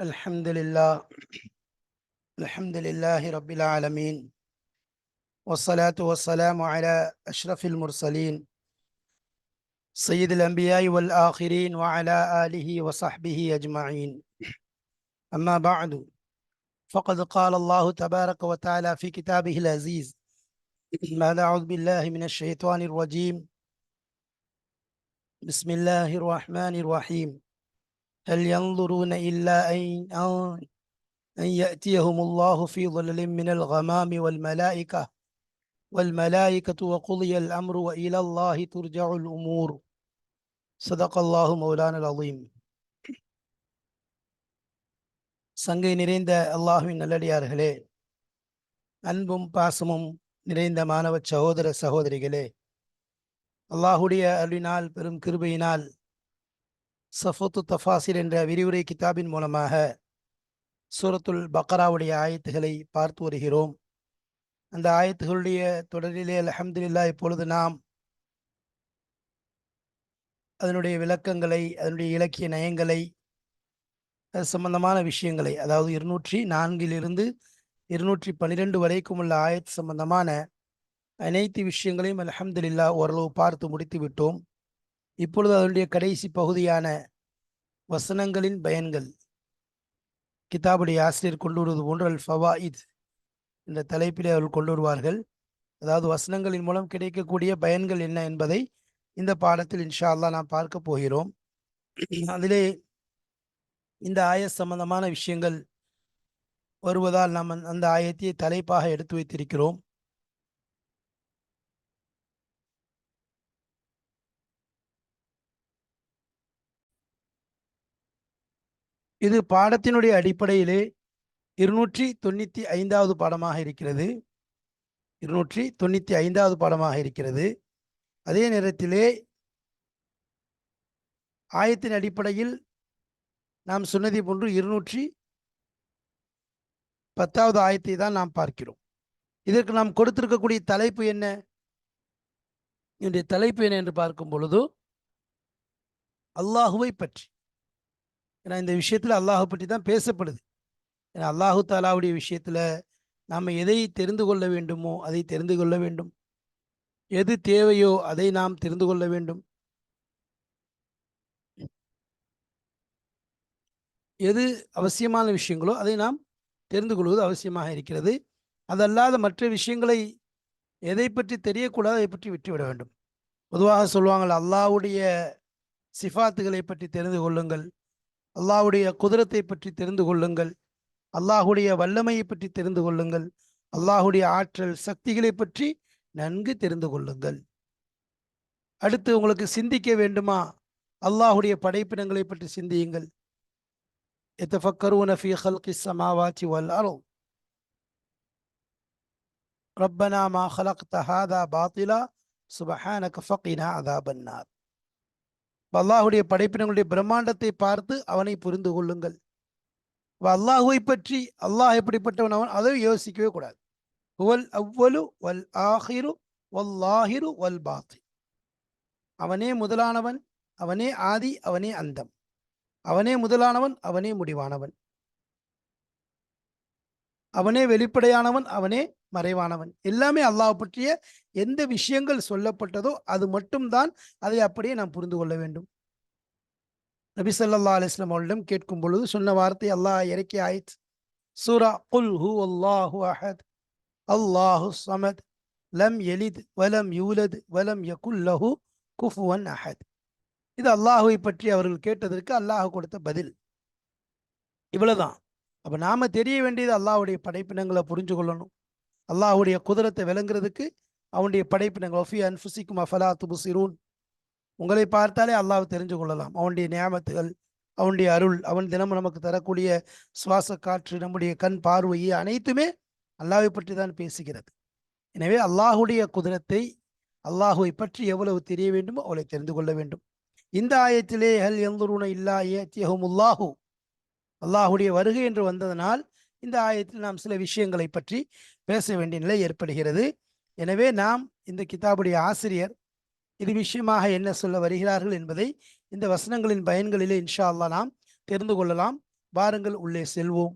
الحمد لله. الحمد لله رب العالمين. والصلاة والسلام على أشرف المرسلين. سيد الأنبياء والآخرين وعلى آله وصحبه أجمعين. أما بعد فقد قال الله تبارك وتعالى في كتابه العزيز بعد أعوذ بالله من الشيطان الرجيم. بسم الله الرحمن الرحيم. هل ينظرون إلا أن أن أن يأتيهم الله في ظلل من الغمام والملائكة والملائكة وقضي الأمر وإلى الله ترجع الأمور صدق الله مولانا العظيم சங்கை நிறைந்த அல்லாஹுவின் நல்லடியார்களே அன்பும் பாசமும் நிறைந்த மாணவ சகோதர சகோதரிகளே அல்லாஹுடைய அருளினால் பெரும் கிருபையினால் சஃபத்து தஃபாசில் என்ற விரிவுரை கிதாபின் மூலமாக சூரத்துல் பக்கராவுடைய ஆயத்துகளை பார்த்து வருகிறோம். அந்த ஆயத்துகளுடைய தொடரிலே அல்ஹம்துலில்லா இப்பொழுது நாம் அதனுடைய விளக்கங்களை அதனுடைய இலக்கிய நயங்களை அது சம்பந்தமான விஷயங்களை அதாவது இருநூற்றி நான்கிலிருந்து இருநூற்றி பன்னிரெண்டு வரைக்கும் உள்ள ஆயத்து சம்பந்தமான அனைத்து விஷயங்களையும் அல்ஹம்துலில்லா ஓரளவு பார்த்து முடித்து விட்டோம். இப்பொழுது அதனுடைய கடைசி பகுதியான வசனங்களின் பயன்கள். கிதாபுடைய ஆசிரியர் கொண்டு வருவது போன்று அல் ஃபவாயித் என்ற தலைப்பிலே அவர்கள் கொண்டு வருவார்கள் அதாவது வசனங்களின் மூலம் கிடைக்கக்கூடிய பயன்கள் என்ன என்பதை இந்த பாடத்தில் இன்ஷா அல்லா நாம் பார்க்க போகிறோம். அதிலே இந்த ஆய சம்பந்தமான விஷயங்கள் வருவதால் நாம் அந்த- அந்த ஆயத்தை தலைப்பாக எடுத்து வைத்திருக்கிறோம். இது பாடத்தினுடைய அடிப்படையிலே இருநூற்றி தொண்ணூற்றி ஐந்தாவது பாடமாக இருக்கிறது. இருநூற்றி தொண்ணூற்றி ஐந்தாவது பாடமாக இருக்கிறது. அதே நேரத்திலே ஆயத்தின் அடிப்படையில் நாம் சொன்னதை போன்று இருநூற்றி பத்தாவது ஆயத்தை தான் நாம் பார்க்கிறோம். இதற்கு நாம் கொடுத்திருக்கக்கூடிய தலைப்பு என்ன? இன்றைய தலைப்பு என்ன என்று பார்க்கும் பொழுது அல்லாஹுவை பற்றி. ஏன்னா இந்த விஷயத்தில் அல்லாஹை பற்றி தான் பேசப்படுது. ஏன்னா அல்லாஹு தாலாவுடைய விஷயத்தில் நாம் எதை தெரிந்து கொள்ள வேண்டுமோ அதை தெரிந்து கொள்ள வேண்டும். எது தேவையோ அதை நாம் தெரிந்து கொள்ள வேண்டும். எது அவசியமான விஷயங்களோ அதை நாம் தெரிந்து கொள்வது அவசியமாக இருக்கிறது. அதல்லாத மற்ற விஷயங்களை எதை பற்றி தெரியக்கூடாது அதை பற்றி விட்டுவிட வேண்டும். பொதுவாக சொல்லுவாங்கள் அல்லாஹ்வுடைய சிஃபாத்துகளை பற்றி தெரிந்து கொள்ளுங்கள். அல்லாஹ்வுடைய குதிரத்தை பற்றி தெரிந்து கொள்ளுங்கள் அல்லாஹுடைய வல்லமையை பற்றி தெரிந்து கொள்ளுங்கள் அல்லாஹுடைய ஆற்றல் சக்திகளை பற்றி நன்கு தெரிந்து கொள்ளுங்கள் அடுத்து உங்களுக்கு சிந்திக்க வேண்டுமா அல்லாஹுடைய படைப்பினங்களை பற்றி சிந்தியுங்கள் يتفكرون في خلق السماوات والأرض ربنا ما خلقت هذا باطلا سبحانك فقنا عذاب النار அல்லாஹுடைய படைப்பினங்களுடைய பிரம்மாண்டத்தை பார்த்து அவனை புரிந்து கொள்ளுங்கள். அல்லாஹுவை பற்றி அல்லாஹ் எப்படிப்பட்டவன் அவன் அதை யோசிக்கவே கூடாது. ஹுவல் அவ்வலு வல் ஆஹிரு வல்லாஹிரு வல் பாத்தி அவனே முதலானவன் அவனே ஆதி அவனே அந்தம். அவனே முதலானவன் அவனே முடிவானவன். அவனே வெளிப்படையானவன் அவனே மறைவானவன். எல்லாமே அல்லாஹ் பற்றிய எந்த விஷயங்கள் சொல்லப்பட்டதோ அது மட்டும்தான் அதை அப்படியே நாம் புரிந்து கொள்ள வேண்டும். நபி ஸல்லல்லாஹு அலைஹி அவளிடம் அவர்களிடம் கேட்கும் பொழுது சொன்ன வார்த்தை அல்லாஹ் இறக்கி ஆயிற்று சூரா குல் ஹூ அல்லாஹு அஹத் அல்லாஹு சமத் லம் எலித் வலம் யூலத் வலம் யகுல்லஹு குஃபுவன் அஹத். இது அல்லாஹுவை பற்றி அவர்கள் கேட்டதற்கு அல்லாஹ் கொடுத்த பதில். இவ்வளவுதான். அப்போ நாம் தெரிய வேண்டியது அல்லாவுடைய படைப்பினங்களை புரிஞ்சு கொள்ளணும் அல்லாஹ்வுடைய குதிரத்தை விளங்குறதுக்கு அவனுடைய படைப்பினங்கள் ஒஃபி அன்ஃபுசிக்கும் அஃபலா துபுசிரூன் உங்களை பார்த்தாலே அல்லாஹ் தெரிஞ்சு கொள்ளலாம் அவனுடைய நியாமத்துகள் அவனுடைய அருள் அவன் தினமும் நமக்கு தரக்கூடிய சுவாச காற்று நம்முடைய கண் பார்வை அனைத்துமே அல்லாஹ்வை பற்றி தான் பேசுகிறது. எனவே அல்லாஹுடைய குதிரத்தை அல்லாஹுவை பற்றி எவ்வளவு தெரிய வேண்டுமோ அவளை தெரிந்து கொள்ள வேண்டும். இந்த ஆயத்திலே ஹல் எந்தருன இல்லா ஏத்தியஹுமுல்லாஹு அல்லாஹுடைய வருகை என்று வந்ததனால் இந்த ஆயத்தில் நாம் சில விஷயங்களை பற்றி பேச வேண்டிய நிலை ஏற்படுகிறது. எனவே நாம் இந்த கிதாபுடைய ஆசிரியர் இது விஷயமாக என்ன சொல்ல வருகிறார்கள் என்பதை இந்த வசனங்களின் பயன்களிலே இன்ஷா அல்லா நாம் தெரிந்து கொள்ளலாம். வாருங்கள் உள்ளே செல்வோம்.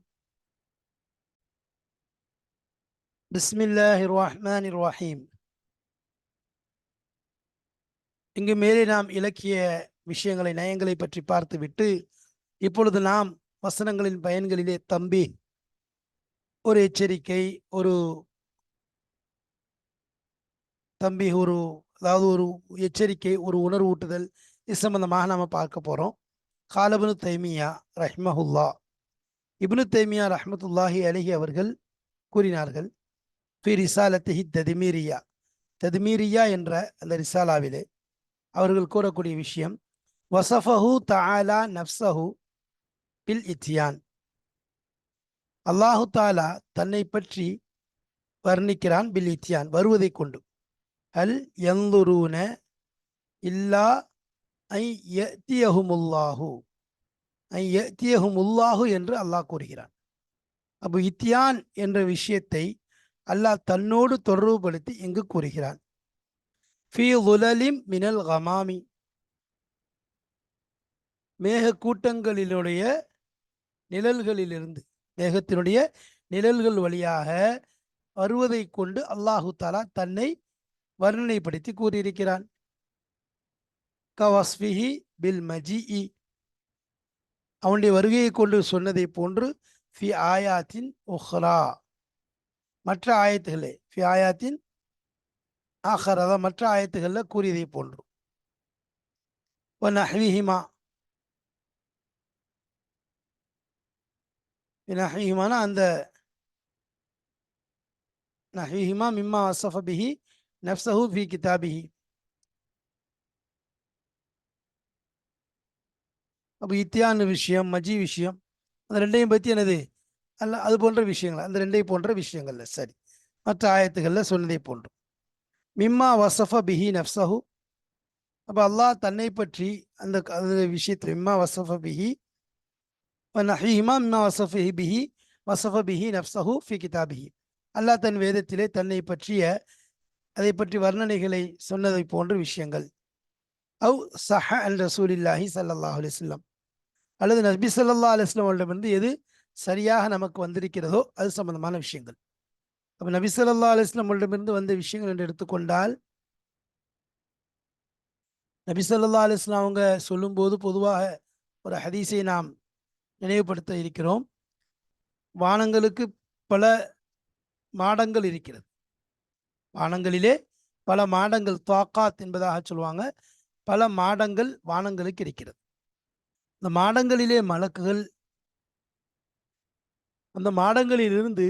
பிஸ்மில்லாஹிர் ரஹ்மானிர் ரஹீம். இங்கு மேலே நாம் இலக்கிய விஷயங்களை நயங்களை பற்றி பார்த்துவிட்டு இப்பொழுது நாம் வசனங்களின் பயன்களிலே தம்பி ஒரு எச்சரிக்கை ஒரு தம்பி ஒரு அதாவது ஒரு எச்சரிக்கை ஒரு உணர்வூட்டுதல் இது சம்பந்தமாக நாம பார்க்க போறோம். காலபனு தைமியா ரஹ்மஹுல்லா. இப்னு தைமியா ரஹமத்துல்லாஹி அலஹி அவர்கள் கூறினார்கள் ஃபி ரிசாலத்திஹி ததிமீரியா. ததிமீரியா என்ற அந்த ரிசாலாவிலே அவர்கள் கூறக்கூடிய விஷயம் வசஃபஹு தஆலா நஃப்ஸஹு பில் இத்தியான். அல்லாஹு தாலா தன்னை பற்றி வர்ணிக்கிறான் பில் இத்தியான். வருவதை கொண்டு. அல் எந்துருன இல்லா ஐ யத்தியஹுமுல்லாஹு. ஐ யத்தியஹுமுல்லாஹு என்று அல்லாஹ் கூறுகிறான். அப்போ இத்தியான் என்ற விஷயத்தை அல்லாஹ் தன்னோடு தொடர்புபடுத்தி இங்கு கூறுகிறான். ஃபி உலலிம் மினல் கமாமி. மேக கூட்டங்களினுடைய நிழல்களிலிருந்து மேகத்தினுடைய நிழல்கள் வழியாக வருவதை கொண்டு அல்லாஹு தாலா தன்னை வர்ணனைப்படுத்தி கூறியிருக்கிறான். கவஸ்விஹி பில் மஜிஇ. அவனுடைய வருகையை கொண்டு சொன்னதை போன்று ஃபி ஆயாத்தின் ஒஹ்ரா மற்ற ஆயத்துகளே ஃபி ஆயாத்தின் ஆஹர் அதான் மற்ற ஆயத்துகளில் கூறியதை போன்று. ஒன் அஹ்விஹிமா நஹ்விஹிமானா அந்த நஹ்விஹிமா மிம்மா வசஃபபிஹி பிஹி நஃப்ஸஹு ஃபி கிதாபிஹி அப்போ இத்தியான் விஷயம் மஜி விஷயம் அந்த ரெண்டையும் பற்றி என்னது அல்ல அது போன்ற விஷயங்கள் அந்த ரெண்டையும் போன்ற விஷயங்கள்ல சரி. மற்ற ஆயத்துகளில் சொன்னதை போன்று. மிம்மா வசஃப பிஹி நஃப்ஸஹு. அப்போ அல்லாஹ் தன்னை பற்றி அந்த அந்த விஷயத்தில் மிம்மா வசஃப பிஹி நஹீமா மிமா வசஃபி பிஹி வசஃப பிஹி நஃப்ஸஹு ஃபி கிதாபிஹி. அல்லாஹ் தன் வேதத்திலே தன்னை பற்றிய அதை பற்றி வர்ணனைகளை சொன்னதை போன்ற விஷயங்கள். அவு சஹ அல் ரசூலில்லாஹி சல்லாஹ் அலிஸ்லாம் அல்லது நபி சல்லா அலிஸ்லாம் அவர்களிடமிருந்து எது சரியாக நமக்கு வந்திருக்கிறதோ அது சம்பந்தமான விஷயங்கள். அப்போ நபி சொல்லா அலிஸ்லாம் அவர்களிடமிருந்து வந்த விஷயங்கள் என்று எடுத்துக்கொண்டால் நபி சொல்லா அலுவலாம் அவங்க சொல்லும்போது பொதுவாக ஒரு ஹதீஸை நாம் நினைவுபடுத்த இருக்கிறோம். வானங்களுக்கு பல மாடங்கள் இருக்கிறது. வானங்களிலே பல மாடங்கள் தாக்காத் என்பதாக சொல்லுவாங்க. பல மாடங்கள் வானங்களுக்கு இருக்கிறது. இந்த மாடங்களிலே மலக்குகள் அந்த மாடங்களிலிருந்து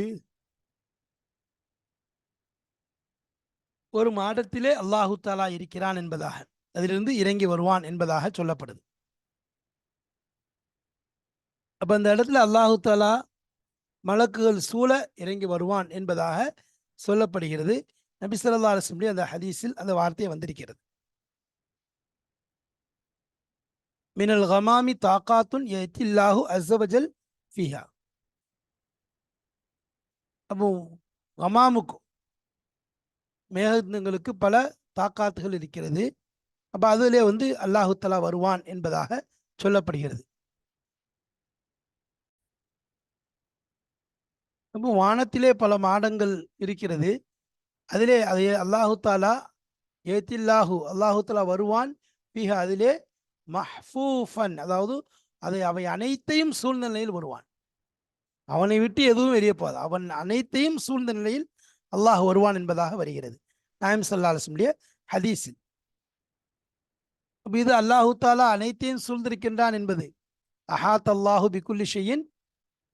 ஒரு மாடத்திலே அல்லாஹு தாலா இருக்கிறான் என்பதாக அதிலிருந்து இறங்கி வருவான் என்பதாக சொல்லப்படுது. அப்போ அந்த இடத்துல அல்லாஹு தாலா மலக்குகள் சூழ இறங்கி வருவான் என்பதாக சொல்லப்படுகிறது. நபி சொல்லா அலுவலி அந்த ஹதீஸில் அந்த வார்த்தை வந்திருக்கிறது. மினல் ஹமாமி தாக்காத்துன் எத்தில்லாஹு அசவஜல் ஃபிஹா. அப்போ ஹமாமுக்கும் மேகங்களுக்கு பல தாக்காத்துகள் இருக்கிறது. அப்போ அதிலே வந்து அல்லாஹு தலா வருவான் என்பதாக சொல்லப்படுகிறது. அப்போ வானத்திலே பல மாடங்கள் இருக்கிறது. அதிலே அதை அல்லாஹு தாலா ஏத்தில்லாஹு அல்லாஹு தாலா வருவான். பிக அதிலே மஹ்ஃபூஃபன் அதாவது அதை அவை அனைத்தையும் சூழ்ந்த நிலையில் வருவான். அவனை விட்டு எதுவும் வெளியே போகாது. அவன் அனைத்தையும் சூழ்ந்த நிலையில் அல்லாஹ் வருவான் என்பதாக வருகிறது. நாயம் சல்லா அலசமுடைய ஹதீஸில். இது அல்லாஹு தாலா அனைத்தையும் சூழ்ந்திருக்கின்றான் என்பது. அஹாத் அல்லாஹு பிகுல்லி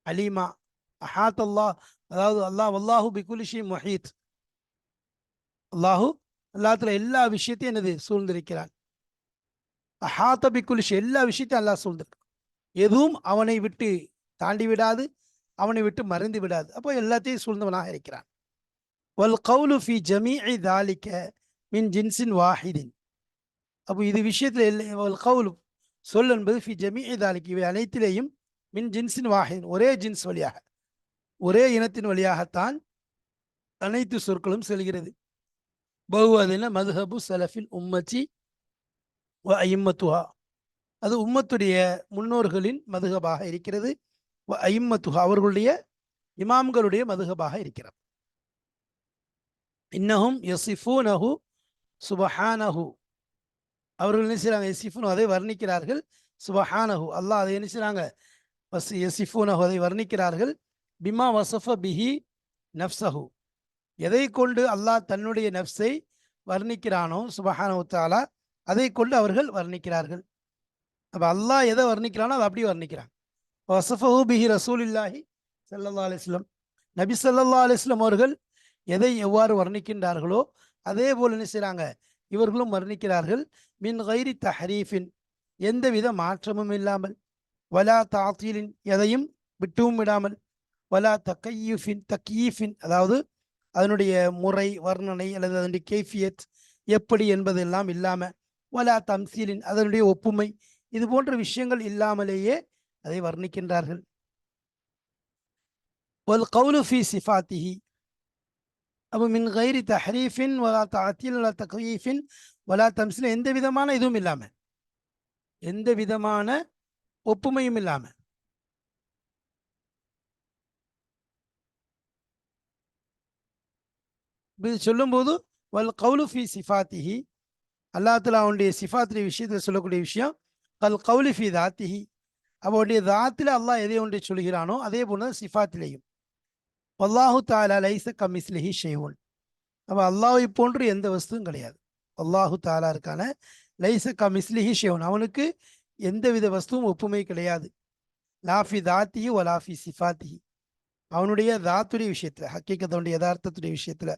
அலீமா. அஹாத் அல்லாஹ் அதாவது அல்லாஹ் அல்லாஹு பிகுலிஷி மொஹீத். அல்லாஹு அல்லாத்துல எல்லா விஷயத்தையும் என்னது சூழ்ந்திருக்கிறான். அஹாத்த பிகுலிஷி எல்லா விஷயத்தையும் அல்லாஹ் சூழ்ந்திருக்கான். எதுவும் அவனை விட்டு தாண்டி விடாது அவனை விட்டு மறைந்து விடாது. அப்போ எல்லாத்தையும் சூழ்ந்தவனாக இருக்கிறான். வல் கவுலு ஃபி ஜமீ தாலிக்க மின் ஜின்சின் வாஹிதின். அப்போ இது விஷயத்தில் வல் கவுலு சொல் என்பது ஃபி ஜமீ தாலிக் இவை அனைத்திலேயும் மின் ஜின்சின் வாஹிதின் ஒரே ஜின்ஸ் வழியாக. ஒரே இனத்தின் வழியாகத்தான் அனைத்து சொற்களும் செல்கிறது. பகுவாதின மதுஹபு சலஃபில் உம்மச்சி வ ஐம்மத்துஹா அது உம்மத்துடைய முன்னோர்களின் மதுகபாக இருக்கிறது. ஐம்மத்துஹா அவர்களுடைய இமாம்களுடைய மதுகபாக இருக்கிறது. இன்னஹும் யசிஃபூனஹு சுபஹானஹு. அவர்கள் என்ன செய்கிறாங்க யசிஃபுன் அதை வர்ணிக்கிறார்கள். சுபஹானஹு அல்லாஹ் அதை என்ன செய்றாங்க? வஸ் யசிஃபூனஹு அதை வர்ணிக்கிறார்கள். பிமா வசஃப பிஹி நஃப்ஸஹு. எதை கொண்டு அல்லாஹ் தன்னுடைய நஃப்ஸை வர்ணிக்கிறானோ சுபஹானவுத்தாலா அதை கொண்டு அவர்கள் வர்ணிக்கிறார்கள். அப்போ அல்லாஹ் எதை வர்ணிக்கிறானோ அதை அப்படி வர்ணிக்கிறான். வசஃபஹு பிஹி ரசூல் இல்லாஹி சல்லா அலிஸ்லம் நபி சல்லா அலிஸ்லம் அவர்கள் எதை எவ்வாறு வர்ணிக்கின்றார்களோ அதே போல் என்ன செய்கிறாங்க இவர்களும் வர்ணிக்கிறார்கள் மின் கைரி தஹரீஃபின் எந்தவித மாற்றமும் இல்லாமல் வலா தாத்தீலின் எதையும் விட்டுவும் விடாமல் வலா தக்கையூஃபின் தக்கீஃபின் அதாவது அதனுடைய முறை வர்ணனை அல்லது அதனுடைய கேஃபியத் எப்படி என்பதெல்லாம் இல்லாமல் வலா தம்சீலின் அதனுடைய ஒப்புமை இது போன்ற விஷயங்கள் இல்லாமலேயே அதை வர்ணிக்கின்றார்கள். வல் கவுலு ஃபி சிஃபாத்திஹி அப்போ மின் கைரி தஹரீஃபின் வலா தாத்தில் வலா தக்யீஃபின் வலா தம்சில் எந்த விதமான இதுவும் இல்லாமல் எந்த விதமான ஒப்புமையும் இல்லாமல் இது சொல்லும்போது வல் கவுலு ஃபி சிஃபாத்திஹி. அல்லாத்துல அவனுடைய சிஃபாத்திரி விஷயத்தில் சொல்லக்கூடிய விஷயம் கல் கவுலி ஃபி தாத்திஹி. அவனுடைய தாத்தில் அல்லாஹ் எதை ஒன்றை சொல்கிறானோ அதே போல சிஃபாத்திலேயும். அல்லாஹு தாலா லைச கமிஸ்லிஹி ஷெய்வுன் அப்போ அல்லாஹை போன்று எந்த வஸ்துவும் கிடையாது. அல்லாஹு தாலா இருக்கான லைச கமிஸ்லிஹி ஷெய்வுன் அவனுக்கு எந்தவித வஸ்துவும் ஒப்புமை கிடையாது. லாஃபி தாத்திஹி வலாஃபி சிஃபாத்திஹி. அவனுடைய தாத்துடைய விஷயத்தில் ஹக்கீக்கத்தனுடைய யதார்த்தத்துடைய விஷயத்தில்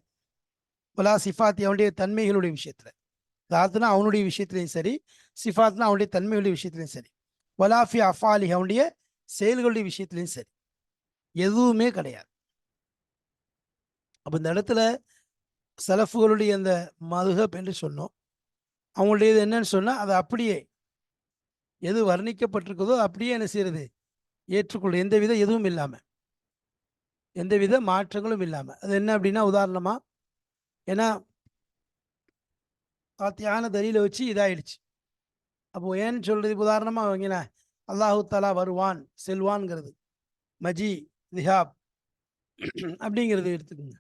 பலா சிஃபாத்தி அவனுடைய தன்மைகளுடைய விஷயத்தில். தாத்துனா அவனுடைய விஷயத்துலையும் சரி சிஃபாத்னா அவனுடைய தன்மைகளுடைய விஷயத்துலையும் சரி. வலாஃபி அஃபாலி அவனுடைய செயல்களுடைய விஷயத்துலையும் சரி. எதுவுமே கிடையாது. அப்போ இந்த இடத்துல சலஃபுகளுடைய அந்த மதுகப் என்று சொன்னோம். அவங்களுடையது என்னன்னு சொன்னால் அது அப்படியே எது வர்ணிக்கப்பட்டிருக்குதோ அப்படியே என்ன செய்யறது? ஏற்றுக்கொள்ள எந்தவித எதுவும் இல்லாமல் எந்தவித மாற்றங்களும் இல்லாமல் அது என்ன அப்படின்னா உதாரணமாக ஏன்னா சாத்தியான தலியில வச்சு இதாயிடுச்சு. அப்போ ஏன்னு சொல்றது உதாரணமாக அவங்க அல்லாஹு தலா வருவான் செல்வான்ங்கிறது. மஜி திஹாப் அப்படிங்கிறது எடுத்துக்கோங்க.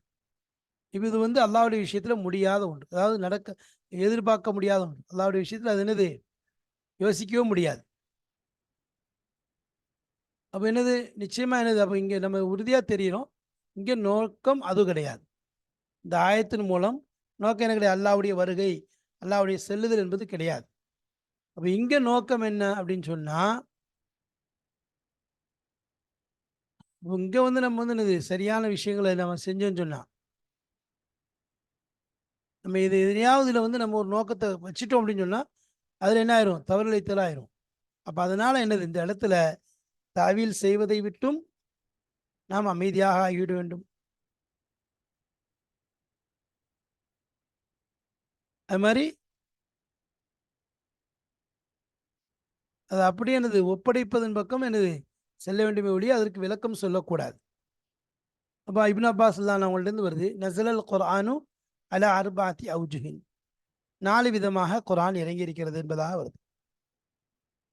இப்போ இது வந்து அல்லாவுடைய விஷயத்துல முடியாத ஒன்று. அதாவது நடக்க எதிர்பார்க்க முடியாத ஒன்று. அல்லாவுடைய விஷயத்துல அது என்னது? யோசிக்கவே முடியாது. அப்போ என்னது? நிச்சயமா என்னது? அப்போ இங்கே நம்ம உறுதியாக தெரியணும். இங்கே நோக்கம் அது கிடையாது. இந்த ஆயத்தின் மூலம் நோக்கம் என்ன கிடையாது? அல்லாவுடைய வருகை அல்லாவுடைய செல்லுதல் என்பது கிடையாது. அப்போ இங்கே நோக்கம் என்ன அப்படின்னு சொன்னால் இங்கே வந்து நம்ம வந்து என்னது? சரியான விஷயங்களை நம்ம செஞ்சோன்னு சொன்னால் நம்ம இது எதையாவது இதில் வந்து நம்ம ஒரு நோக்கத்தை வச்சுட்டோம் அப்படின்னு சொன்னால் அதில் என்ன ஆயிரும்? தவறிழைத்தல் ஆயிரும். அப்போ அதனால் என்னது? இந்த இடத்துல தாவீல் செய்வதை விட்டும் நாம் அமைதியாக ஆகிவிட வேண்டும். அது மாதிரி அது அப்படியே எனது ஒப்படைப்பதன் பக்கம் எனது செல்ல வேண்டுமே ஒழிய அதற்கு விளக்கம் சொல்லக்கூடாது. அப்போ இப்னு அப்பாஸ் தான் அவங்கள்ட்ட வருது நசலல் குரானு அல அர்பாத்தி அவுஜுஹின். நாலு விதமாக குரான் இறங்கி இருக்கிறது என்பதாக வருது.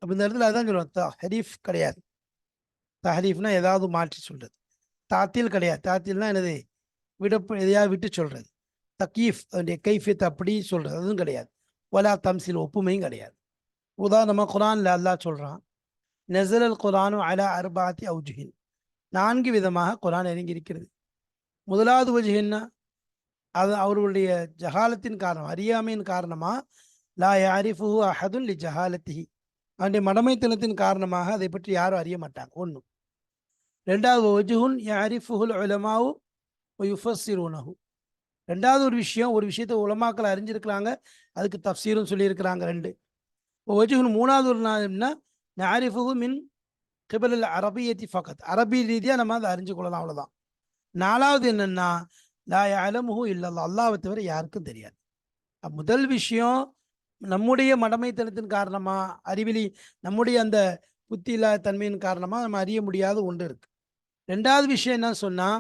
அப்போ இந்த இடத்துல அதான் சொல்லுவோம் தஹரீஃப் கிடையாது. தஹரீஃப்னா ஏதாவது மாற்றி சொல்கிறது தாத்தில் கிடையாது. தாத்தில்னா எனது விட எதையாவது விட்டு சொல்கிறது தக்கீஃப் அதனுடைய கைஃபியத்தை அப்படி சொல்றது அதுவும் கிடையாது. வலா தம்சில் ஒப்புமையும் கிடையாது. உதாரணமாக குரான்ல அல்லாஹ் சொல்றான் அல் குரானு அலா அர்பாத்தி அவுஜுஹின். நான்கு விதமாக குரான் இறங்கி இருக்கிறது முதலாவது வஜுஹின்னா அது அவர்களுடைய ஜஹாலத்தின் காரணம் அறியாமையின் காரணமா? லா யாரிஃபு அஹதுன் லி ஜஹாலத்திஹி. அவனுடைய மடமைத்தனத்தின் காரணமாக அதை பற்றி யாரும் அறிய மாட்டாங்க ஒன்று ரெண்டாவது ஒஜுஹுன் யாரிஃபுஹுல் உலமாவு யுஃபஸ்ஸிரூனஹு ரெண்டாவது ஒரு விஷயம் ஒரு விஷயத்த உலமாக்கள் அறிஞ்சிருக்கிறாங்க அதுக்கு தப்சீரும் சொல்லியிருக்கிறாங்க ரெண்டு. ஒஜுஹுன் மூணாவது ஒரு நாள்னா நாரிஃபுஹு மின் கிபலில் அரபியத்தி ஃபகத். அரபி ரீதியாக நம்ம அதை அறிஞ்சு கொள்ளலாம் அவ்வளோதான் நாலாவது என்னென்னா லா அலமுஹு இல்லல்லா அல்லாவை தவிர யாருக்கும் தெரியாது. முதல் விஷயம் நம்முடைய மடமைத்தனத்தின் காரணமாக அறிவிலி நம்முடைய அந்த புத்தி இல்லாத தன்மையின் காரணமாக நம்ம அறிய முடியாத ஒன்று இருக்குது ரெண்டாவது விஷயம் என்ன சொன்னால்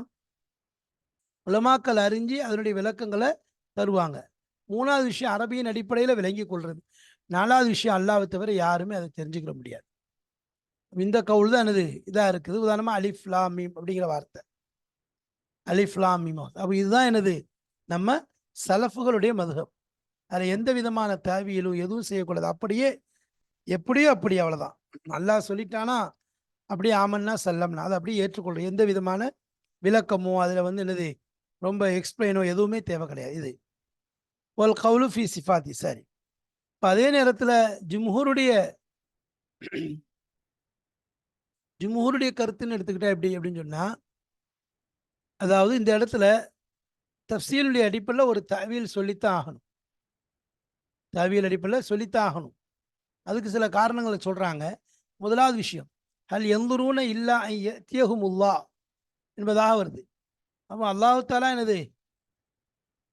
உலமாக்கள் அறிஞ்சு அதனுடைய விளக்கங்களை தருவாங்க. மூணாவது விஷயம் அரபியின் அடிப்படையில் விளங்கி கொள்வது நாலாவது விஷயம் அல்லாவை தவிர யாருமே அதை தெரிஞ்சுக்கிற முடியாது. இந்த கவுல் தான் எனது இதாக இருக்குது. உதாரணமாக அலிஃப்லாமீம் அப்படிங்கிற வார்த்தை. அலிஃப்லாமிமோ அப்போ இதுதான் எனது நம்ம சலஃபுகளுடைய மதுகம் அதில் எந்த விதமான தேவையிலும் எதுவும் செய்யக்கூடாது. அப்படியே எப்படியோ அப்படி அவ்வளோதான் நல்லா சொல்லிட்டானா அப்படியே ஆமன்னா செல்லம்னா. அதை அப்படியே ஏற்றுக்கொள்ளும் எந்த விதமான விளக்கமோ அதில் வந்து என்னது? ரொம்ப எக்ஸ்பிளைனோ எதுவுமே தேவை கிடையாது. இது. ஒல் கவுலு ஃபி சிஃபாத்தி. சரி. இப்போ அதே நேரத்தில் ஜிம்ஹூருடைய ஜிம்ஹூருடைய கருத்துன்னு எடுத்துக்கிட்டா எப்படி அப்படின்னு சொன்னால் அதாவது இந்த இடத்துல தஃசீலுடைய அடிப்படையில் ஒரு தவியல் சொல்லித்தான் ஆகணும். தவியல் அடிப்படையில் சொல்லித்தான் ஆகணும். அதுக்கு சில காரணங்களை சொல்கிறாங்க முதலாவது விஷயம் ஹல் எந்தூருன இல்லா தியகுமுல்லா என்பதாக வருது. அப்போ அல்லாஹாலா என்னது?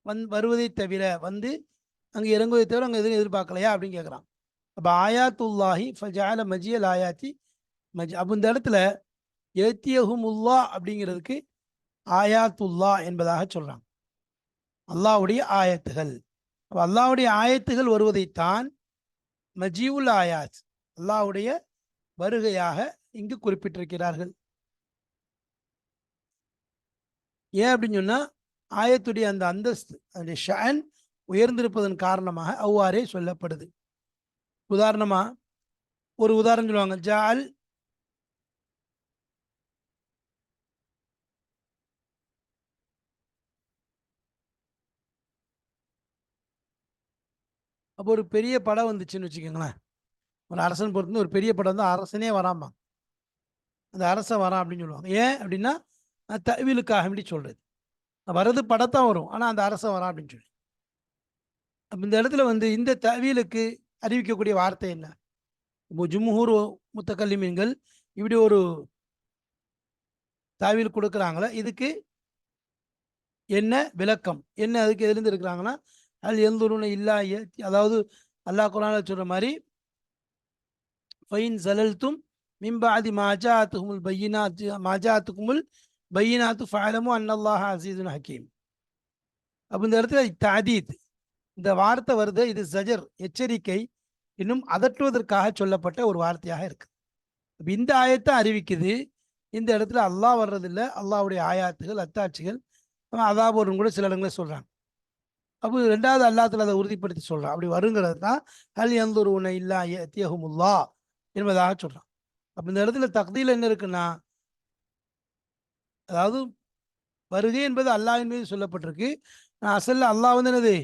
வந் வருவதை தவிர வந்து அங்கே இறங்குவதை தவிர அங்கே எதுவும் எதிர்பார்க்கலையா அப்படின்னு கேட்குறான் அப்போ ஆயாத்துல்லாஹி ஃபஜால மஜியல் ஆயாத்தி மஜ் அப்போ இந்த இடத்துல ஏத்தியகுமுல்லா அப்படிங்கிறதுக்கு ஆயாத்துல்லா என்பதாக சொல்கிறாங்க அல்லாவுடைய ஆயத்துகள். அப்போ அல்லாவுடைய ஆயத்துகள் வருவதைத்தான் மஜீவுல் ஆயாத் அல்லாவுடைய வருகையாக இங்கு குறிப்பிட்டிருக்கிறார்கள். ஏன் அப்படின்னு சொன்னா ஆயத்துடைய அந்த அந்தஸ்து அதனுடைய ஷான் உயர்ந்திருப்பதன் காரணமாக அவ்வாறே சொல்லப்படுது. உதாரணமா ஒரு உதாரணம் சொல்லுவாங்க ஜால் அப்போ ஒரு பெரிய படம் வந்துச்சுன்னு வச்சுக்கோங்களேன். ஒரு அரசன் பொறுத்து ஒரு பெரிய படம் வந்து அரசனே வராமா அந்த அரசன் வரான் அப்படின்னு சொல்லுவாங்க. ஏன் அப்படின்னா தவிலுக்காக வேண்டி சொல்கிறது வர்றது படத்தான் வரும். ஆனால் அந்த அரசன் வரா அப்படின்னு சொல்லி. அப்போ இந்த இடத்துல வந்து இந்த தவியலுக்கு அறிவிக்கக்கூடிய வார்த்தை என்ன? இப்போ ஜும்ஹூர் முத்தக்கல்லிமீன்கள் இப்படி ஒரு தாவியல் கொடுக்குறாங்களே இதுக்கு என்ன விளக்கம்? என்ன அதுக்கு எதுலேருந்து இருக்கிறாங்கன்னா அது எந்தொருன்னு இல்லா அதாவது அல்லாஹ் குரான சொல்கிற மாதிரி ஃபைன் சலல்தும் மிம்பாதி மாஜாத்துகுமுல் பையினா மாஜாத்துக்குமுல் பையனாத்து ஃபாலமும் அன்னல்லாஹ் அசீதுன் ஹக்கீம். அப்போ இந்த இடத்துல தாதீத் இந்த வார்த்தை வருது இது சஜர் எச்சரிக்கை இன்னும் அதட்டுவதற்காக சொல்லப்பட்ட ஒரு வார்த்தையாக இருக்கு. இந்த ஆயத்தை அறிவிக்குது. இந்த இடத்துல அல்லாஹ் வர்றதில்ல அல்லாவுடைய ஆயாத்துகள் அத்தாட்சிகள் அதாபோர்னு கூட சில இடங்களில் சொல்கிறாங்க அப்போ ரெண்டாவது அல்லாத்துல அதை உறுதிப்படுத்தி சொல்கிறான் அப்படி வருங்கிறது தான் ஹல் எந்தொரு உன்னை இல்லா தியகுமுல்லா என்பதாக சொல்கிறான் அப்போ இந்த இடத்துல தகுதியில் என்ன இருக்குன்னா அதாவது வருகை என்பது அல்லாஹின் மீது சொல்லப்பட்டிருக்கு. நான் அசல்ல அல்லாஹ் வந்து என்னது?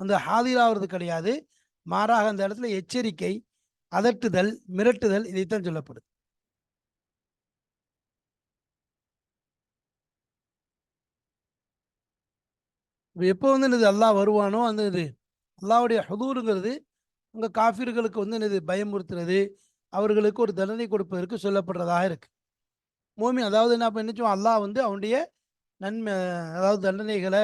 அந்த ஹாதிராகிறது கிடையாது. மாறாக அந்த இடத்துல எச்சரிக்கை அதட்டுதல் மிரட்டுதல் இதைத்தான் சொல்லப்படுது. எப்போ வந்து என்னது அல்லாஹ் வருவானோ அந்த இது அல்லாவுடைய ஹதூருங்கிறது உங்கள் காஃபிர்களுக்கு வந்து என்னது பயமுறுத்துறது அவர்களுக்கு ஒரு தண்டனை கொடுப்பதற்கு சொல்லப்படுறதாக இருக்கு. மோமி அதாவது என்ன நினைச்சோம்? அல்லாஹ் வந்து அவனுடைய நன்மை அதாவது தண்டனைகளை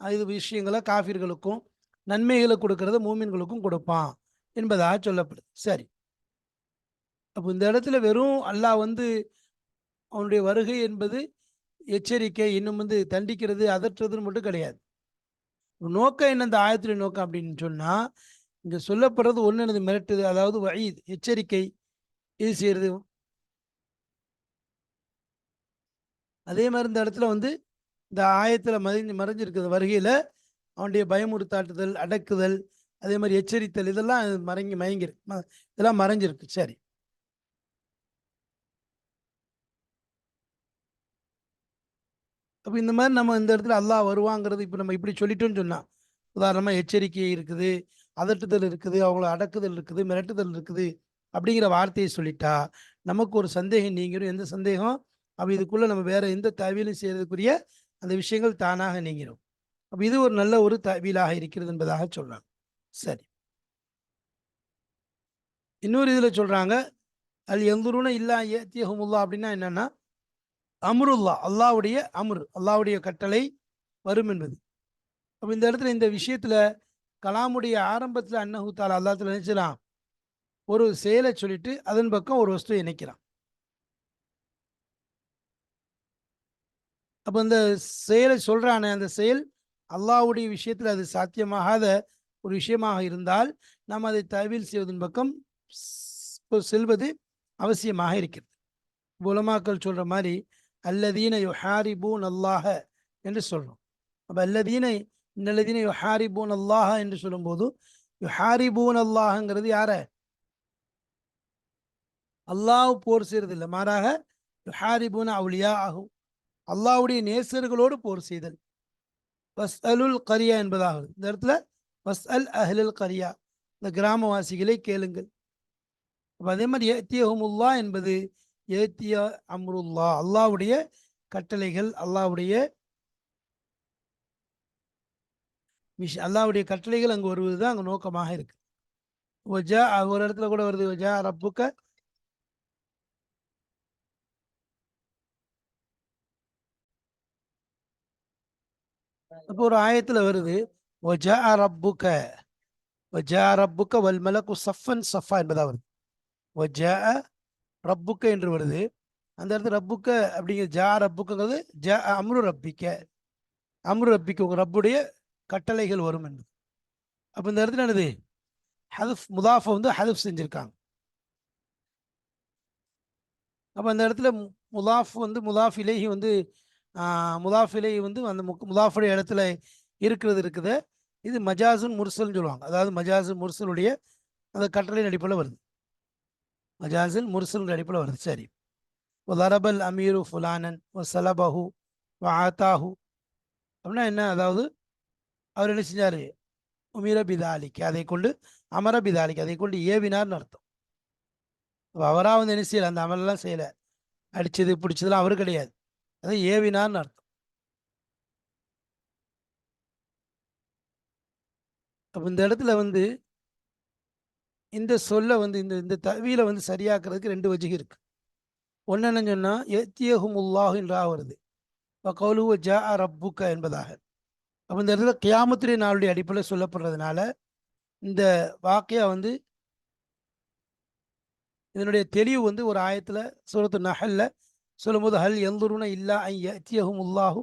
இது விஷயங்களை காஃபிர்களுக்கும் நன்மைகளை கொடுக்கறத மூமின்களுக்கும் கொடுப்பான் என்பதாக சொல்லப்படுது. சரி. அப்போ இந்த இடத்துல வெறும் அல்லாஹ் வந்து அவனுடைய வருகை என்பது எச்சரிக்கை இன்னும் வந்து தண்டிக்கிறது அதற்றுறதுன்னு மட்டும் கிடையாது. நோக்கம் என்ன? இந்த ஆயத்துடைய நோக்கம் அப்படின்னு சொன்னால் இங்கே சொல்லப்படுறது ஒன்று எனது மிரட்டுது அதாவது வயது எச்சரிக்கை. இது செய்யறது? அதே மாதிரி இந்த இடத்துல வந்து இந்த ஆயத்தில் மறைஞ்சு மறைஞ்சிருக்குது வருகையில் அவனுடைய பயமுறுத்தாட்டுதல் அடக்குதல் அதே மாதிரி எச்சரித்தல் இதெல்லாம் மறைங்கி மயங்கிருக்கு இதெல்லாம் மறைஞ்சிருக்கு. சரி. அப்போ இந்த மாதிரி நம்ம இந்த இடத்துல அல்லாஹ் வருவாங்கிறது இப்போ நம்ம இப்படி சொல்லிட்டோம்னு சொன்னால் உதாரணமாக எச்சரிக்கை இருக்குது அதட்டுதல் இருக்குது அவங்கள அடக்குதல் இருக்குது மிரட்டுதல் இருக்குது அப்படிங்கிற வார்த்தையை சொல்லிட்டா நமக்கு ஒரு சந்தேகம் நீங்கிடும் எந்த சந்தேகம்? அப்போ இதுக்குள்ளே நம்ம வேற எந்த தவிலும் செய்யறதுக்குரிய அந்த விஷயங்கள் தானாக நீங்கிடும் அப்போ இது ஒரு நல்ல ஒரு தவிலாக இருக்கிறது என்பதாக சொல்கிறாங்க சரி. இன்னொரு இதில் சொல்கிறாங்க அது எந்தூருன்னு இல்லா ஏத்தியஹமுல்லா அப்படின்னா என்னென்னா அமருல்லா அல்லாவுடைய அமரு அல்லாவுடைய கட்டளை வரும் என்பது. அப்போ இந்த இடத்துல இந்த விஷயத்தில் கலாமுடைய ஆரம்பத்தில் அன்னஹூ அல்லாத்துல நினைச்சலாம் ஒரு செயலை சொல்லிட்டு அதன் பக்கம் ஒரு வஸ்து இணைக்கிறான். அப்போ இந்த செயலை சொல்கிறானே அந்த செயல் அல்லாவுடைய விஷயத்தில் அது சாத்தியமாகாத ஒரு விஷயமாக இருந்தால் நாம் அதை தவில் செய்வதன் பக்கம் செல்வது அவசியமாக இருக்கிறது. உலமாக்கள் சொல்கிற மாதிரி அல்லதீன யுஹாரிபூன் அல்லாஹ என்று சொல்கிறோம் அப்போ அல்லதீன இன்னல்லதீன யுஹாரிபூன் அல்லாஹ என்று சொல்லும்போது யுஹாரிபூன் அல்லாஹங்கிறது யார? அல்லாஹ் போர் செய்கிறது இல்லை மாறாக யுஹாரிபூன் அவுலியா ஆகும் அல்லாவுடைய நேசர்களோடு போர் செய்தல். வஸ் அலுல் கரியா என்பதாகும் இந்த இடத்துல வஸ் அல் அஹ்லுல் கரியா. இந்த கிராமவாசிகளை கேளுங்கள். அப்போ அதே மாதிரி ஏத்தியஹமுல்லா என்பது ஏத்திய அம்ருல்லா. அல்லாவுடைய கட்டளைகள் அல்லாஹ்வுடைய விஷ அல்லாவுடைய கட்டளைகள் அங்கே வருவது தான் அங்கே நோக்கமாக இருக்கு. ஒஜா ஒரு இடத்துல கூட வருது ஒஜா ரப்புக்க அப்போ ஒரு ஆயத்துல வருது ஒஜா ரப்புக்க ஒஜா ரப்புக்க வல் மலக்கு சஃபன் சஃபா என்பதா வருது. ஒஜா ரப்புக்க என்று வருது. அந்த இடத்துல ரப்புக்க அப்படிங்கிற ஜா ரப்புக்கிறது ஜ அம்ரு ரப்பிக்க. அம்ரு ரப்பிக்க உங்கள் ரப்புடைய கட்டளைகள் வரும் என்பது. அப்போ இந்த இடத்துல என்னது? ஹதுஃப் முதாஃபை வந்து ஹதுஃப் செஞ்சுருக்காங்க. அப்போ அந்த இடத்துல முதாஃப் வந்து முதாஃப் இலேஹி வந்து முதாஃபிலை வந்து அந்த முக்- முதாஃபுடைய இடத்துல இருக்கிறது இருக்குது. இது மஜாசுன் முர்சல்னு சொல்லுவாங்க. அதாவது மஜாசுன் முர்சலுடைய அந்த கட்டளையின் அடிப்பில் வருது. மஜாசில் முர்சலுடைய அடிப்பில் வருது. சரி. லரபல் அமீரு ஃபுலானன் ஒ சலபஹு ஆத்தாஹு அப்படின்னா என்ன? அதாவது அவர் என்ன செஞ்சார்? உமீர பிதாலிக்கு அதை கொண்டு அமர பிதாலிக்கு அதை கொண்டு ஏவினார்னு அர்த்தம். அவராக வந்து என்ன செய்யலை? அந்த அமலெல்லாம் செய்யலை. அடிச்சது பிடிச்சதுலாம் அவரு கிடையாது. அது ஏவினான்னு அர்த்தம். அப்போ இந்த இடத்துல வந்து இந்த சொல்ல வந்து இந்த இந்த தவியில வந்து சரியாக்குறதுக்கு ரெண்டு வஜிகம் இருக்கு. ஒன்று என்ன சொன்னா எத்தியஹுமுல்லாஹ் என்றா வருது. கௌலுவ ஜா ரப்புக்க என்பதாக. அப்போ இந்த இடத்துல கியாமத்துடைய நாளுடைய அடிப்படையில் சொல்லப்படுறதுனால இந்த வாக்கியா வந்து இதனுடைய தெளிவு வந்து ஒரு ஆயத்தில் சூரத்து நகல்ல சொல்லும்போது ஹல் எந்துருன இல்லா ஐ யத்தியஹும் உல்லாஹு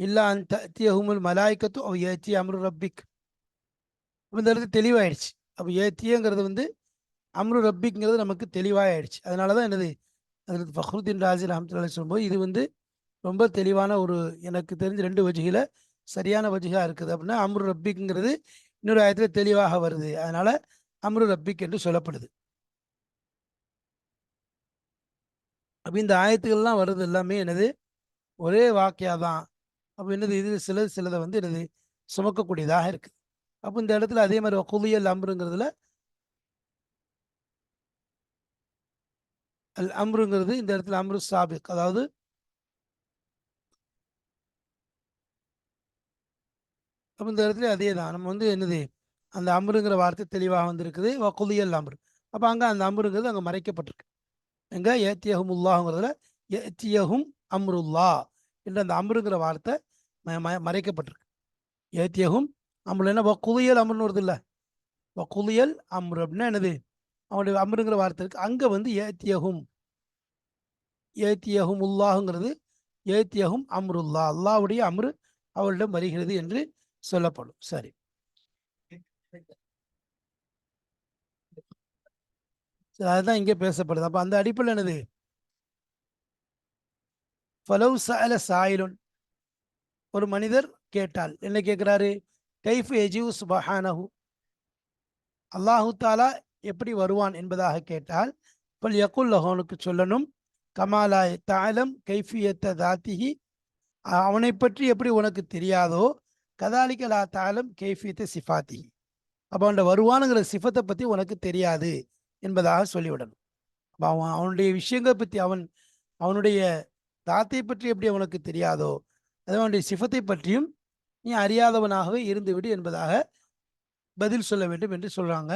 இல்லா அன் தத்தியஹுமுல் மலாய்க்கத்து அவ் ஏத்தி அம்ரு ரப்பிக். இந்த இடத்துக்கு தெளிவாயிடுச்சு. அப்போ ஏத்தியங்கிறது வந்து அம்ரு ரப்பிக்ங்கிறது நமக்கு தெளிவாயிடுச்சு. அதனால தான் எனது அதில் ஃபஹ்ருதீன் ராஜி ரஹமத்துல்லாஹி சொல்லும்போது இது வந்து ரொம்ப தெளிவான ஒரு எனக்கு தெரிஞ்ச ரெண்டு வஜிகளை சரியான வஜிகா இருக்குது. அப்படின்னா அம்ரு ரப்பிக்ங்கிறது இன்னொரு ஆயத்தில் தெளிவாக வருது. அதனால் அம்ரு ரப்பிக் என்று சொல்லப்படுது. அப்போ இந்த ஆயத்துக்கள்லாம் வர்றது எல்லாமே என்னது? ஒரே வாக்கியா தான் அப்போ என்னது? இது சிலது சிலதை வந்து என்னது? சுமக்கக்கூடியதாக இருக்குது அப்போ இந்த இடத்துல அதே மாதிரி குலியல் அம்ருங்கிறதுல அல் அம்ருங்கிறது இந்த இடத்துல அம்ரு சாபிக். அதாவது அப்போ இந்த இடத்துல அதே தான் நம்ம வந்து என்னது? அந்த அம்ருங்கிற வார்த்தை தெளிவாக வந்திருக்குது. வக்குலியல் அம்ரு. அப்போ அங்கே அந்த அம்ருங்கிறது அங்கே மறைக்கப்பட்டிருக்கு. எங்க? ஏத்தியஹுமுல்லாங்கிறதுல ஏத்தியஹும் அம்ருல்லா என்ற அந்த அம்ருங்கிற வார்த்தை ம- ம- மறைக்கப்பட்டிருக்கு. ஏத்தியகும் அம்ரு என்ன? வக்குலியல் அம்ருன்னு வருது இல்லை? வக்குலியல் அம்ரு அப்படின்னா என்னது? அவனுடைய அம்ருங்கிற வார்த்தை இருக்கு. அங்கே வந்து ஏத்தியகும் ஏத்தியஹும். உல்லாஹுங்கிறது ஏத்தியஹும் அம்ருல்லா. அல்லாவுடைய அம்ரு அவளிடம் வருகிறது என்று சொல்லப்படும். சரி. சரி, அதுதான் இங்கே பேசப்படுது. அப்போ அந்த அடிப்படையில் என்னது? ஃபலவ் சஅல சாயிலுன். ஒரு மனிதர் கேட்டால் என்ன கேட்குறாரு? கைஃப் எஜிவு சுபஹானஹு. அல்லாஹு தாலா எப்படி வருவான் என்பதாக கேட்டால் பல் யகுல் லஹோனுக்கு சொல்லணும் கமாலா தாலம் கைஃபியத்த தாத்திஹி. அவனை பற்றி எப்படி உனக்கு தெரியாதோ கதாலிக்கலா தாலம் கைஃபியத்த சிஃபாத்திஹி. அப்போ அவன் வருவானுங்கிற சிஃபத்தை பற்றி உனக்கு தெரியாது. என்பதாக சொல்லிவிடணும். அப்ப அவன் அவனுடைய விஷயங்கள் பற்றி அவன் அவனுடைய தாத்தை பற்றி எப்படி அவனுக்கு தெரியாதோ அது அவனுடைய சிஃபத்தை பற்றியும் நீ அறியாதவனாகவே இருந்துவிடு என்பதாக பதில் சொல்ல வேண்டும் என்று சொல்கிறாங்க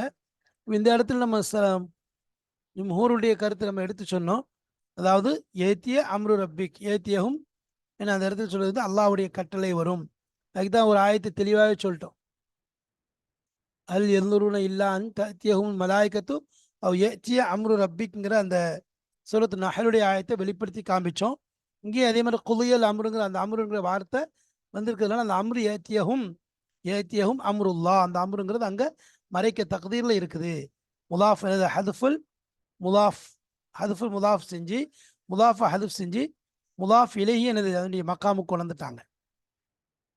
இந்த இடத்துல நம்ம ச ஜும்ஹூருடைய கருத்தை நம்ம எடுத்து சொன்னோம். அதாவது ஏத்திய அம்ரு ரப்பிக் ஏத்தியகும் என்ன அந்த இடத்துல சொல்றது அல்லாவுடைய கட்டளை வரும். அதுக்குதான் ஒரு ஆயத்தை தெளிவாகவே சொல்லிட்டோம். அல் எந்தூருன இல்லான் தத்தியகும் மலாய்க்கத்தும் அவ் ஏத்திய அம்ரு ரப்பிக்குங்கிற அந்த சூரத்து நஹலுடைய ஆயத்தை வெளிப்படுத்தி காமிச்சோம். இங்கேயும் அதே மாதிரி குலியல் அம்ருங்கிற அந்த அம்ருங்கிற வார்த்தை வந்திருக்கிறதுனால அந்த அம்ரு ஏத்தியகும் ஏத்தியகும் அம்ருல்லா. அந்த அம்ருங்கிறது அங்கே மறைக்க தகுதியில் இருக்குது. முலாஃப் ஹதுஃபுல் முலாஃப் ஹதுஃபுல் முதாஃப் செஞ்சு முதாஃபா ஹதுஃப் செஞ்சு முதாஃப் இலகி எனது அதனுடைய மக்காமுக்கு கொண்டு வந்துட்டாங்க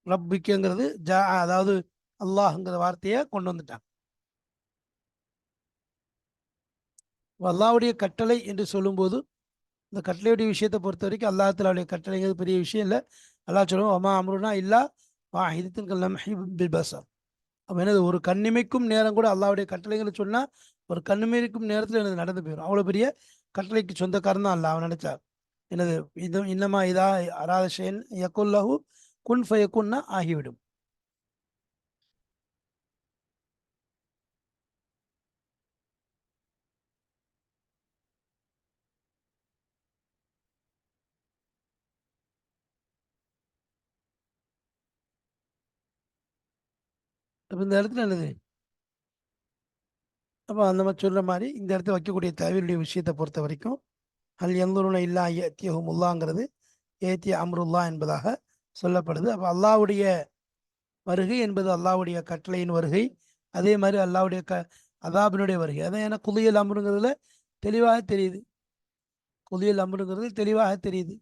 ரப்பிக்குங்கிறது ஜா அதாவது அல்லாஹ்ங்கிற வார்த்தையை கொண்டு வந்துட்டாங்க. அல்லாவுடைய கட்டளை என்று சொல்லும்போது இந்த கட்டளையுடைய விஷயத்தை பொறுத்த வரைக்கும் அல்லாஹாலுடைய கட்டளைங்கிறது பெரிய விஷயம் இல்லை. அல்லாஹ் சொல்லுவோம் அம்மா அம்ருனா இல்லா வா ஹிதித்தின் பில் பசர் அப்போ என்னது ஒரு கண்ணிமைக்கும் நேரம் கூட அல்லாவுடைய கட்டளைங்களை சொன்னால் ஒரு கண்ணிமைக்கும் நேரத்தில் எனது நடந்து போயிடும் அவ்வளோ பெரிய கட்டளைக்கு சொந்தக்காரன் தான் அல்ல அவன் நினைச்சார். எனது இது இன்னமா இதா அராத ஷேன் யக்குல்லஹு குன் ஃபயக்குன்னா ஆகிவிடும். அப்போ இந்த இடத்துல என்னது? அப்போ அந்த மாதிரி சொல்கிற மாதிரி இந்த இடத்துல வைக்கக்கூடிய தேவையுடைய விஷயத்தை பொறுத்த வரைக்கும் அல் எந்தூருன இல்லா ஏத்தியஹும் உல்லாங்கிறது ஏத்திய அம்ருல்லா என்பதாக சொல்லப்படுது. அப்போ அல்லாவுடைய வருகை என்பது அல்லாவுடைய கட்டளையின் வருகை. அதே மாதிரி அல்லாவுடைய க அதாபினுடைய வருகை. அதான் ஏன்னா குளியல் அம்ருங்கிறதுல தெளிவாக தெரியுது. குளியல் அம்ருங்கிறது தெளிவாக தெரியுது.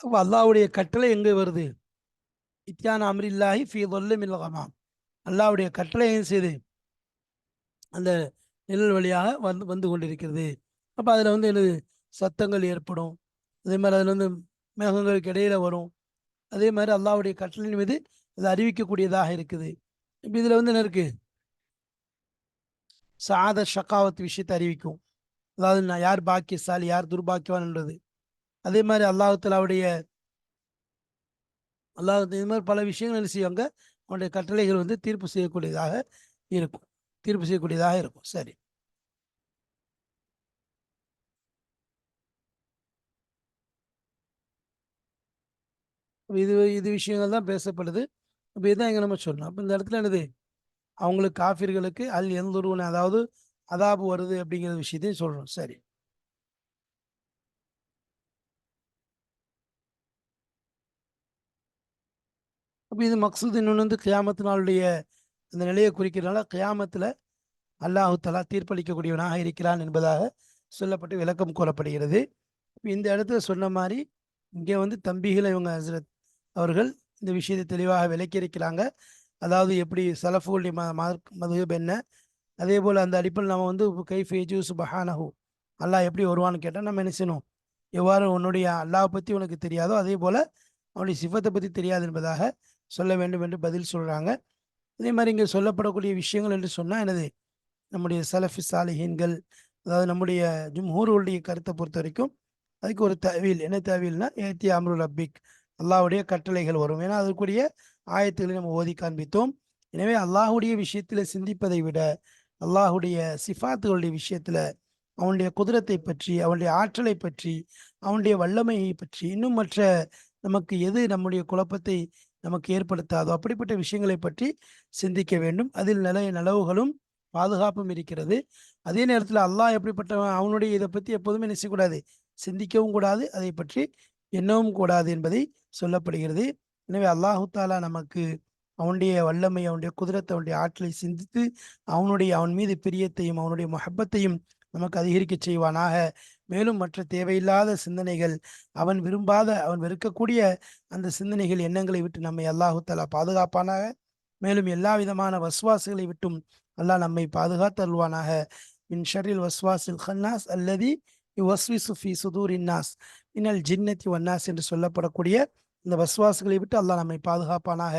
அப்போ அல்லாவுடைய கட்டளை எங்கே வருது? இத்தியான அமரில்லாஹி ஃபீ தொல்ல மில்லகமாம் அல்லாவுடைய கட்டளை ஏன் செய்து? அந்த நிழல் வழியாக வந்து வந்து கொண்டிருக்கிறது. அப்போ அதில் வந்து எனது சத்தங்கள் ஏற்படும். அதே மாதிரி அதில் வந்து மேகங்களுக்கு இடையில வரும். அதே மாதிரி அல்லாவுடைய கட்டளையின் மீது அது அறிவிக்கக்கூடியதாக இருக்குது. இப்போ இதில் வந்து என்ன இருக்கு? சாத ஷக்காவத் விஷயத்தை அறிவிக்கும். அதாவது நான் யார் பாக்கியசாலி யார் துர்பாக்கியவான்ன்றது அதே மாதிரி அல்லாஹலாவுடைய அல்லாஹ் இது மாதிரி பல விஷயங்கள் என்ன செய்வாங்க? அவனுடைய கட்டளைகள் வந்து தீர்ப்பு செய்யக்கூடியதாக இருக்கும். தீர்ப்பு செய்யக்கூடியதாக இருக்கும். சரி. இது இது விஷயங்கள் தான் பேசப்படுது. இப்போ இதுதான் எங்கே நம்ம சொல்லணும். அப்போ இந்த இடத்துல என்னது? அவங்களுக்கு காஃபிர்களுக்கு அல் எந்தொருவன் அதாவது அதாபு வருது அப்படிங்கிற விஷயத்தையும் சொல்கிறோம் சரி. அப்போ இது மக்சூத் இன்னொன்று வந்து கியாமத்து நாளுடைய அந்த நிலையை குறிக்கிறதுனால கியாமத்தில் அல்லாஹுத்தலா தீர்ப்பளிக்கக்கூடியவனாக இருக்கிறான் என்பதாக சொல்லப்பட்டு விளக்கம் கூறப்படுகிறது. இந்த இடத்துல சொன்ன மாதிரி இங்கே வந்து தம்பிகளை இவங்க ஹசரத் அவர்கள் இந்த விஷயத்தை தெளிவாக விளக்கியிருக்கிறாங்க. அதாவது எப்படி சலஃபுடைய ம மதுஹப் என்ன? அதே போல் அந்த அடிப்பில் நம்ம வந்து கைஃப் ஏஜூஸ் பஹானஹு அல்லாஹ் எப்படி வருவான்னு கேட்டால் நம்ம என்ன செய்யணும்? எவ்வாறு உன்னுடைய அல்லாஹ் பற்றி உனக்கு தெரியாதோ அதே போல் அவனுடைய சிவத்தை பற்றி தெரியாது என்பதாக சொல்ல வேண்டும் என்று பதில் சொல்கிறாங்க அதே மாதிரி இங்கே சொல்லப்படக்கூடிய விஷயங்கள் என்று சொன்னால் எனது நம்முடைய சலஃபி சாலிஹீன்கள் அதாவது நம்முடைய ஜும்ஹூர்களுடைய கருத்தை பொறுத்த வரைக்கும் அதுக்கு ஒரு தவில். என்ன தவில்னா ஏத்தி அம்ருல் ரப்பிக் அல்லாஹுடைய கட்டளைகள் வரும். ஏன்னா அதற்குரிய ஆயத்துக்களை நம்ம ஓதி காண்பித்தோம். எனவே அல்லாஹுடைய விஷயத்தில் சிந்திப்பதை விட அல்லாஹுடைய சிஃபாத்துகளுடைய விஷயத்தில் அவனுடைய குதிரத்தை பற்றி அவனுடைய ஆற்றலை பற்றி அவனுடைய வல்லமையை பற்றி இன்னும் மற்ற நமக்கு எது நம்முடைய குழப்பத்தை நமக்கு ஏற்படுத்தாதோ? அப்படிப்பட்ட விஷயங்களை பற்றி சிந்திக்க வேண்டும். அதில் நில நலவுகளும் பாதுகாப்பும் இருக்கிறது. அதே நேரத்தில் அல்லாஹ் எப்படிப்பட்டவன்? அவனுடைய இதை பற்றி எப்போதுமே நினைச்சக்கூடாது சிந்திக்கவும் கூடாது. அதை பற்றி எண்ணவும் கூடாது என்பதை சொல்லப்படுகிறது. எனவே அல்லாஹு தாலா நமக்கு அவனுடைய வல்லமை அவனுடைய குதிரத்தை அவனுடைய ஆற்றலை சிந்தித்து அவனுடைய அவன் மீது பிரியத்தையும் அவனுடைய மொஹப்பத்தையும் நமக்கு அதிகரிக்க செய்வானாக. மேலும் மற்ற தேவையில்லாத சிந்தனைகள் அவன் விரும்பாத அவன் வெறுக்கக்கூடிய அந்த சிந்தனைகள் எண்ணங்களை விட்டு நம்மை அல்லாஹுத்தலா பாதுகாப்பானாக. மேலும் எல்லா விதமான வஸ்வாசுகளை விட்டும் அல்லாஹ் நம்மை பாதுகாத்தருள்வானாக மின் ஷரில் வஸ்வாசில் ஹன்னாஸ் அல்லதி இவ்வஸ்வி சுஃபி சுதூர் இன்னாஸ் மின்னல் ஜின்னத்தி ஒன்னாஸ் என்று சொல்லப்படக்கூடிய இந்த வஸ்வாசுகளை விட்டு அல்லாஹ் நம்மை பாதுகாப்பானாக.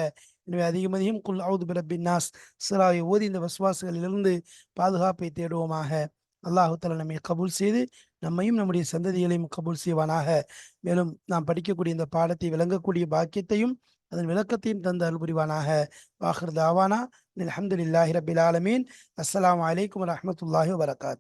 எனவே அதிகம் அதிகம் குல் அவுது பிரபின் நாஸ். சிலாவை ஓதி இந்த வஸ்வாசுகளிலிருந்து பாதுகாப்பை தேடுவோமாக. அல்லாஹு தலா நம்மை கபூல் செய்து நம்மையும் நம்முடைய சந்ததிகளையும் கபூல் செய்வானாக. மேலும் நாம் படிக்கக்கூடிய இந்த பாடத்தை விளங்கக்கூடிய பாக்கியத்தையும் அதன் விளக்கத்தையும் தந்து அல்புரிவானாக வாஹர் தாவானா அலமதுல்லாஹி ரபில் ஆலமீன். அஸ்லாம் வலைக்கம் வரமத்துல்லாஹி வரகாத்து